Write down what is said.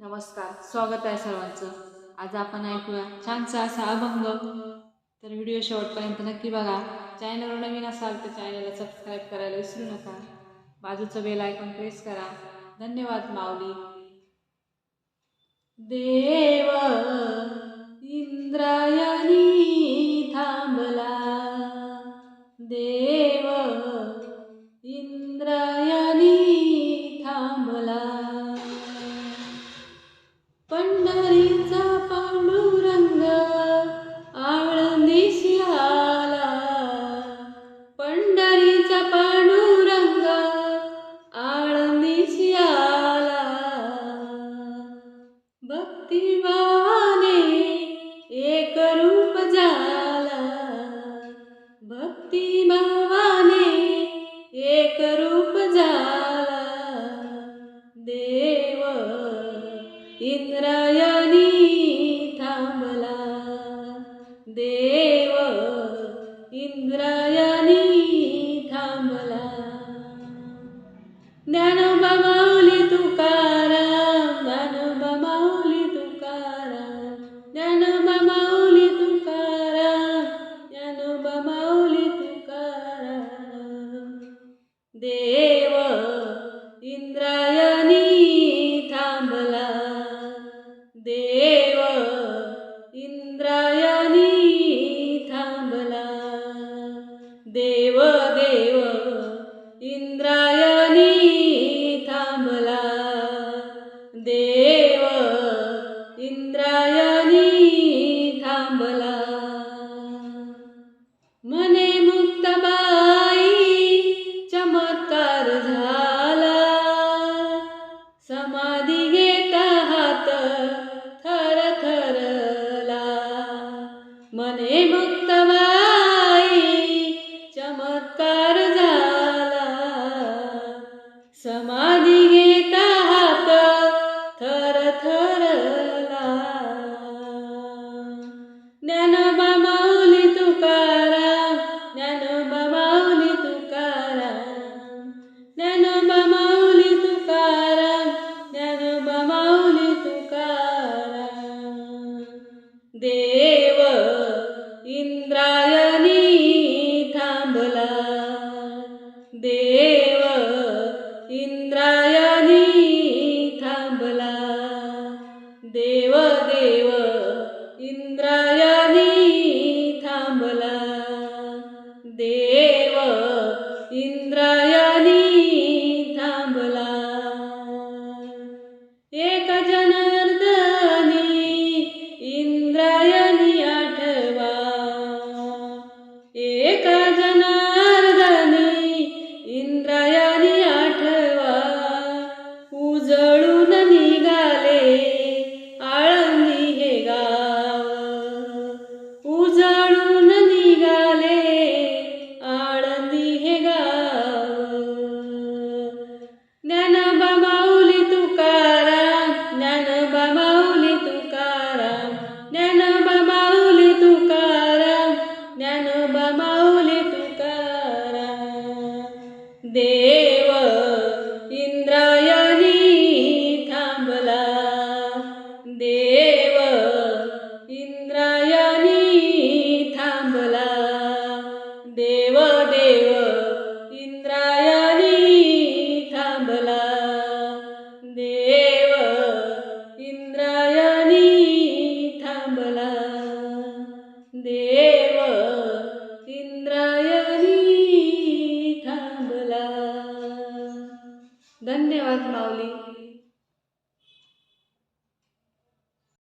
नमस्कार स्वागत आहे सर्वांचं. आज आपण ऐकूया छानसा असा अभंग. तर व्हिडिओ शेवटपर्यंत नक्की बघा. चॅनलवर नवीन असाल तर चॅनलला सबस्क्राईब करायला विसरू नका. बाजूचं बेल आयकॉन प्रेस करा. धन्यवाद माऊली. देवा इंद्रायणी थांबला. देव इंद्रायणी थांबला. ज्ञानोबा देव देव इंद्रायणी थांबला. देव इंद्रायणी थांबला. मने मुक्तबा चमत्कार झाला. समाधी घेता हात थर थरला. ज्ञानोबा माऊली तुकाराम ज्ञानोबा माऊली तुकाराम ज्ञानोबा माऊली तुकाराम ज्ञानोबा माऊली तुकाराम देव इंद्रायणी माऊली तुकारा. देव इंद्रायणी थांबला. देव इंद्रायणी थांबला. देव देव थांबला धन्यवाद माऊली